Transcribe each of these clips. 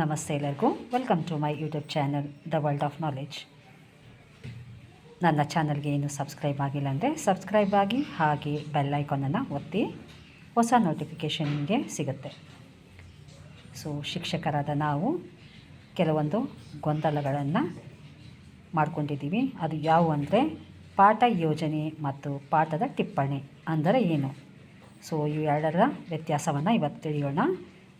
ನಮಸ್ತೆ ಎಲ್ಲರಿಗೂ. Welcome to my YouTube channel the world of knowledge ನನ್ನ ಚಾನಲ್ಗೆ ಏನು ಸಬ್ಸ್ಕ್ರೈಬ್ ಆಗಿಲ್ಲ ಅಂದರೆ ಸಬ್ಸ್ಕ್ರೈಬ್ ಆಗಿ, ಹಾಗೆ ಬೆಲ್ ಐಕಾನನ್ನು ಒತ್ತಿ, ಹೊಸ ನೋಟಿಫಿಕೇಷನ್ ನಿಮಗೆ ಸಿಗುತ್ತೆ. ಸೊ ಶಿಕ್ಷಕರಾದ ನಾವು ಕೆಲವೊಂದು ಗೊಂದಲಗಳನ್ನು ಮಾಡ್ಕೊಂಡಿದ್ದೀವಿ. ಅದು ಯಾವುವು ಅಂದರೆ ಪಾಠ ಯೋಜನೆ ಮತ್ತು ಪಾಠದ ಟಿಪ್ಪಣಿ. ಅಂದರೆ ಏನು? ಸೊ ಇವು ಎರಡರ ವ್ಯತ್ಯಾಸವನ್ನು ಇವತ್ತು ತಿಳಿಯೋಣ.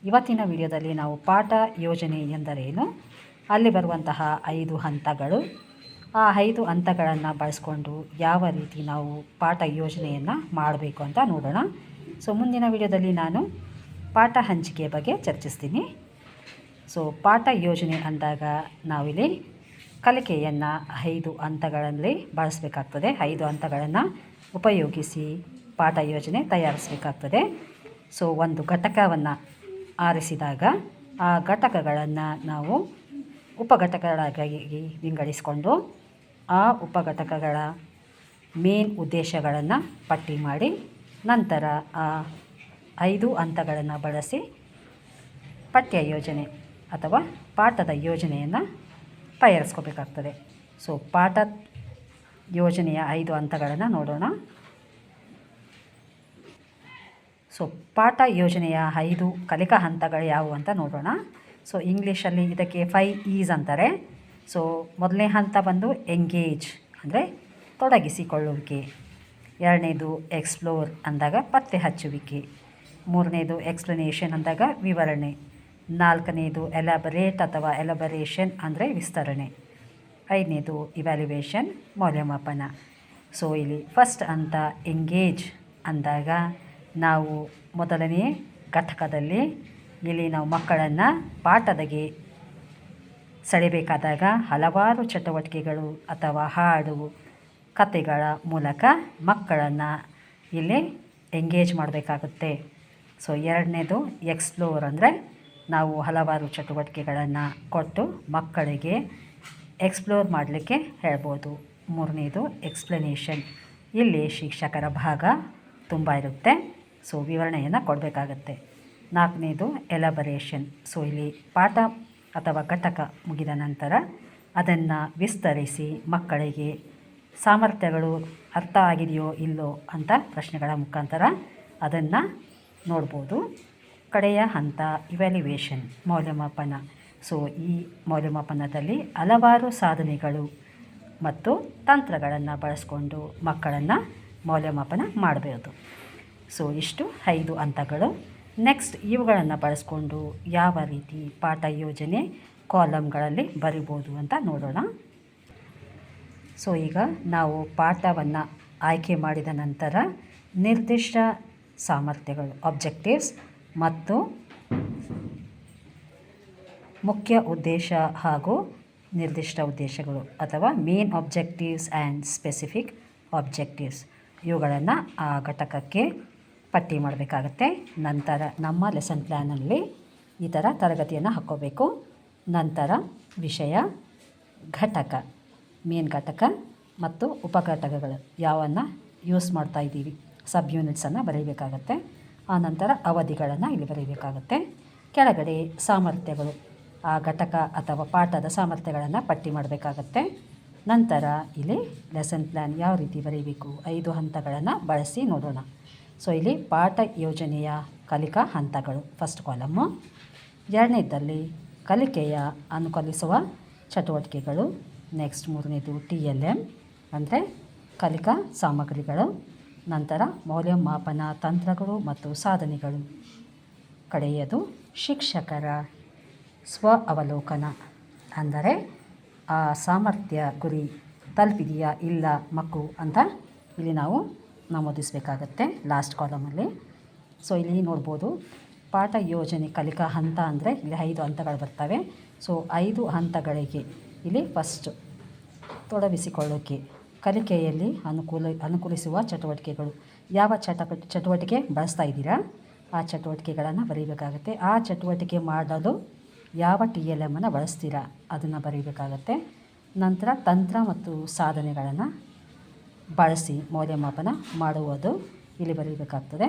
ಇವತ್ತಿನ ವಿಡಿಯೋದಲ್ಲಿ ನಾವು ಪಾಠ ಯೋಜನೆ ಎಂದರೇನು ಅಲ್ಲಿ ಬರುವಂತಹ ಐದು ಹಂತಗಳು. ಆ ಐದು ಹಂತಗಳನ್ನು ಬಳಸ್ಕೊಂಡು ಯಾವ ರೀತಿ ನಾವು ಪಾಠ ಯೋಜನೆಯನ್ನು ಮಾಡಬೇಕು ಅಂತ ನೋಡೋಣ. ಸೊ ಮುಂದಿನ ವಿಡಿಯೋದಲ್ಲಿ ನಾನು ಪಾಠ ಹಂಚಿಕೆ ಬಗ್ಗೆ ಚರ್ಚಿಸ್ತೀನಿ. ಸೊ ಪಾಠ ಯೋಜನೆ ಅಂದಾಗ ನಾವಿಲ್ಲಿ ಕಲಿಕೆಯನ್ನು ಐದು ಹಂತಗಳಲ್ಲಿ ಬಳಸಬೇಕಾಗ್ತದೆ. ಐದು ಹಂತಗಳನ್ನು ಉಪಯೋಗಿಸಿ ಪಾಠ ಯೋಜನೆ ತಯಾರಿಸಬೇಕಾಗ್ತದೆ. ಸೊ ಒಂದು ಘಟಕವನ್ನು ಆರಿಸಿದಾಗ ಆ ಘಟಕಗಳನ್ನು ನಾವು ಉಪಘಟಕಗಳಾಗಿ ವಿಂಗಡಿಸಿಕೊಂಡು ಆ ಉಪಘಟಕಗಳ ಮೇನ್ ಉದ್ದೇಶಗಳನ್ನು ಪಟ್ಟಿ ಮಾಡಿ ನಂತರ ಆ ಐದು ಹಂತಗಳನ್ನು ಬಳಸಿ ಪಠ್ಯ ಯೋಜನೆ ಅಥವಾ ಪಾಠದ ಯೋಜನೆಯನ್ನು ತಯಾರಿಸ್ಕೋಬೇಕಾಗ್ತದೆ. ಸೊ ಪಾಠ ಯೋಜನೆಯ ಐದು ಹಂತಗಳನ್ನು ನೋಡೋಣ. ಸೊ ಪಾಠ ಯೋಜನೆಯ ಐದು ಕಲಿಕಾ ಹಂತಗಳು ಯಾವುವು ಅಂತ ನೋಡೋಣ. ಸೊ ಇಂಗ್ಲೀಷಲ್ಲಿ ಇದಕ್ಕೆ ಫೈ ಈಸ್ ಅಂತಾರೆ. ಸೊ ಮೊದಲನೇ ಹಂತ ಬಂದು ಎಂಗೇಜ್ ಅಂದರೆ ತೊಡಗಿಸಿಕೊಳ್ಳುವಿಕೆ. ಎರಡನೇದು ಎಕ್ಸ್ಪ್ಲೋರ್ ಅಂದಾಗ ಪತ್ತೆ ಹಚ್ಚುವಿಕೆ. ಮೂರನೇದು ಎಕ್ಸ್ಪ್ಲನೇಷನ್ ಅಂದಾಗ ವಿವರಣೆ. ನಾಲ್ಕನೇದು ಎಲಾಬರೇಟ್ ಅಥವಾ ಎಲಬರೇಷನ್ ಅಂದರೆ ವಿಸ್ತರಣೆ. ಐದನೇದು ಇವ್ಯಾಲ್ಯುವೇಷನ್ ಮೌಲ್ಯಮಾಪನ. ಸೊ ಇಲ್ಲಿ ಫಸ್ಟ್ ಅಂತ ಎಂಗೇಜ್ ಅಂದಾಗ ನಾವು ಮೊದಲನೇ ಘಟಕದಲ್ಲಿ ಇಲ್ಲಿ ನಾವು ಮಕ್ಕಳನ್ನು ಪಾಠದಗೆ ಸೆಳೆಬೇಕಾದಾಗ ಹಲವಾರು ಚಟುವಟಿಕೆಗಳು ಅಥವಾ ಹಾಡು, ಕತೆಗಳ ಮೂಲಕ ಮಕ್ಕಳನ್ನು ಇಲ್ಲಿ ಎಂಗೇಜ್ ಮಾಡಬೇಕಾಗುತ್ತೆ. ಸೊ ಎರಡನೇದು ಎಕ್ಸ್ಪ್ಲೋರ್ ಅಂದರೆ ನಾವು ಹಲವಾರು ಚಟುವಟಿಕೆಗಳನ್ನು ಕೊಟ್ಟು ಮಕ್ಕಳಿಗೆ ಎಕ್ಸ್ಪ್ಲೋರ್ ಮಾಡಲಿಕ್ಕೆ ಹೇಳ್ಬೋದು. ಮೂರನೇದು ಎಕ್ಸ್ಪ್ಲನೇಷನ್ ಇಲ್ಲಿ ಶಿಕ್ಷಕರ ಭಾಗ ತುಂಬ ಇರುತ್ತೆ. ಸೊ ವಿವರಣೆಯನ್ನು ಕೊಡಬೇಕಾಗತ್ತೆ. ನಾಲ್ಕನೇದು ಎಲಬರೇಷನ್ ಸೊ ಇಲ್ಲಿ ಪಾಠ ಅಥವಾ ಘಟಕ ಮುಗಿದ ನಂತರ ಅದನ್ನು ವಿಸ್ತರಿಸಿ ಮಕ್ಕಳಿಗೆ ಸಾಮರ್ಥ್ಯಗಳು ಅರ್ಥ ಆಗಿದೆಯೋ ಇಲ್ಲೋ ಅಂತ ಪ್ರಶ್ನೆಗಳ ಮುಖಾಂತರ ಅದನ್ನು ನೋಡ್ಬೋದು. ಕಡೆಯ ಹಂತ ಇವ್ಯಾಲ್ಯುವೇಷನ್ ಮೌಲ್ಯಮಾಪನ. ಸೊ ಈ ಮೌಲ್ಯಮಾಪನದಲ್ಲಿ ಹಲವಾರು ಸಾಧನೆಗಳು ಮತ್ತು ತಂತ್ರಗಳನ್ನು ಬಳಸಿಕೊಂಡು ಮಕ್ಕಳನ್ನು ಮೌಲ್ಯಮಾಪನ ಮಾಡಬಹುದು ಸೊ ಇಷ್ಟು ಐದು ಹಂತಗಳು. ನೆಕ್ಸ್ಟ್ ಇವುಗಳನ್ನು ಬಳಸ್ಕೊಂಡು ಯಾವ ರೀತಿ ಪಾಠ ಯೋಜನೆ ಕಾಲಮ್ಗಳಲ್ಲಿ ಬರಿಬೋದು ಅಂತ ನೋಡೋಣ. ಸೊ ಈಗ ನಾವು ಪಾಠವನ್ನು ಆಯ್ಕೆ ಮಾಡಿದ ನಂತರ ನಿರ್ದಿಷ್ಟ ಸಾಮರ್ಥ್ಯಗಳು ಆಬ್ಜೆಕ್ಟಿವ್ಸ್ ಮತ್ತು ಮುಖ್ಯ ಉದ್ದೇಶ ಹಾಗೂ ನಿರ್ದಿಷ್ಟ ಉದ್ದೇಶಗಳು ಅಥವಾ main objectives and specific objectives ಇವುಗಳನ್ನು ಆ ಘಟಕಕ್ಕೆ ಪಟ್ಟಿ ಮಾಡಬೇಕಾಗತ್ತೆ. ನಂತರ ನಮ್ಮ ಲೆಸನ್ ಪ್ಲ್ಯಾನಲ್ಲಿ ಈ ಥರ ತರಗತಿಯನ್ನು ಹಾಕ್ಕೋಬೇಕು. ನಂತರ ವಿಷಯ, ಘಟಕ ಮೇನ್ ಘಟಕ ಮತ್ತು ಉಪಘಟಕಗಳು ಯಾವನ್ನು ಯೂಸ್ ಮಾಡ್ತಾ ಇದ್ದೀವಿ. ಸಬ್ ಯೂನಿಟ್ಸನ್ನು ಬರೀಬೇಕಾಗತ್ತೆ. ನಂತರ ಅವಧಿಗಳನ್ನು ಇಲ್ಲಿ ಬರೀಬೇಕಾಗತ್ತೆ. ಕೆಳಗಡೆ ಸಾಮರ್ಥ್ಯಗಳು, ಆ ಘಟಕ ಅಥವಾ ಪಾಠದ ಸಾಮರ್ಥ್ಯಗಳನ್ನು ಪಟ್ಟಿ ಮಾಡಬೇಕಾಗತ್ತೆ. ನಂತರ ಇಲ್ಲಿ ಲೆಸನ್ ಪ್ಲ್ಯಾನ್ ಯಾವ ರೀತಿ ಬರೀಬೇಕು, ಐದು ಹಂತಗಳನ್ನು ಬಳಸಿ ನೋಡೋಣ. ಸೊ ಇಲ್ಲಿ ಪಾಠ ಯೋಜನೆಯ ಕಲಿಕಾ ಹಂತಗಳು. ಫಸ್ಟ್ ಕಾಲಮ್ಮು ಎರಡನೇದಲ್ಲಿ ಕಲಿಕೆಯ ಅನುಕಲಿಸುವ ಚಟುವಟಿಕೆಗಳು. ನೆಕ್ಸ್ಟ್ ಮೂರನೇದು ಟಿ ಎಲ್ ಎಂ ಅಂದರೆ ಕಲಿಕಾ ಸಾಮಗ್ರಿಗಳು. ನಂತರ ಮೌಲ್ಯಮಾಪನ ತಂತ್ರಗಳು ಮತ್ತು ಸಾಧನೆಗಳು. ಕಡೆಯದು ಶಿಕ್ಷಕರ ಸ್ವ ಅವಲೋಕನ, ಅಂದರೆ ಆ ಸಾಮರ್ಥ್ಯ ಗುರಿ ತಲುಪಿದೆಯಾ ಇಲ್ಲ ಮಕ್ಕಳು ಅಂತ ಇಲ್ಲಿ ನಾವು ನಮೂದಿಸಬೇಕಾಗತ್ತೆ ಲಾಸ್ಟ್ ಕಾಲಮಲ್ಲಿ ಸೊ ಇಲ್ಲಿ ನೋಡ್ಬೋದು, ಪಾಠ ಯೋಜನೆ ಕಲಿಕಾ ಹಂತ ಅಂದರೆ ಇಲ್ಲಿ ಐದು ಹಂತಗಳು ಬರ್ತವೆ. ಸೊ ಐದು ಹಂತಗಳಿಗೆ ಇಲ್ಲಿ ಫಸ್ಟ್ ತೊಡಗಿಸಿಕೊಳ್ಳೋಕೆ, ಕಲಿಕೆಯಲ್ಲಿ ಅನುಕೂಲ, ಅನುಕೂಲಿಸುವ ಚಟುವಟಿಕೆಗಳು. ಯಾವ ಚಟ, ಚಟುವಟಿಕೆ ಬಳಸ್ತಾ ಇದ್ದೀರಾ? ಆ ಚಟುವಟಿಕೆಗಳನ್ನು ಬರೀಬೇಕಾಗತ್ತೆ. ಆ ಚಟುವಟಿಕೆ ಮಾಡಲು ಯಾವ ಟಿ ಎಲ್ ಎಮ್ಮನ್ನು ಬಳಸ್ತೀರಾ? ಅದನ್ನು ಬರೀಬೇಕಾಗತ್ತೆ. ನಂತರ ತಂತ್ರ ಮತ್ತು ಸಾಧನೆಗಳನ್ನು ಬಳಸಿ ಮೌಲ್ಯಮಾಪನ ಮಾಡುವುದು ಇಲ್ಲಿ ಬರೀಬೇಕಾಗ್ತದೆ.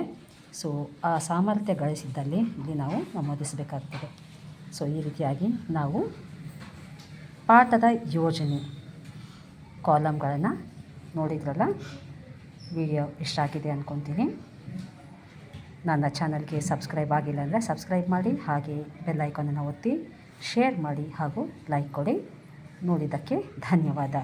ಸೊ ಆ ಸಾಮರ್ಥ್ಯ ಗಳಿಸಿದ್ದಲ್ಲಿ ಇಲ್ಲಿ ನಾವು ನಮೂದಿಸಬೇಕಾಗ್ತದೆ. ಸೊ ಈ ರೀತಿಯಾಗಿ ನಾವು ಪಾಠದ ಯೋಜನೆ ಕಾಲಮ್ಗಳನ್ನು ನೋಡಿದ್ರಲ್ಲ? ವಿಡಿಯೋ ಇಷ್ಟ ಆಗಿದೆ ಅಂದ್ಕೊತೀನಿ ನನ್ನ ಚಾನಲ್ಗೆ ಸಬ್ಸ್ಕ್ರೈಬ್ ಆಗಿಲ್ಲ ಅಂದರೆ ಸಬ್ಸ್ಕ್ರೈಬ್ ಮಾಡಿ, ಹಾಗೆ ಬೆಲ್ಲೈಕನನ್ನು ಒತ್ತಿ, ಶೇರ್ ಮಾಡಿ ಹಾಗೂ ಲೈಕ್ ಕೊಡಿ. ನೋಡಿದ್ದಕ್ಕೆ ಧನ್ಯವಾದ.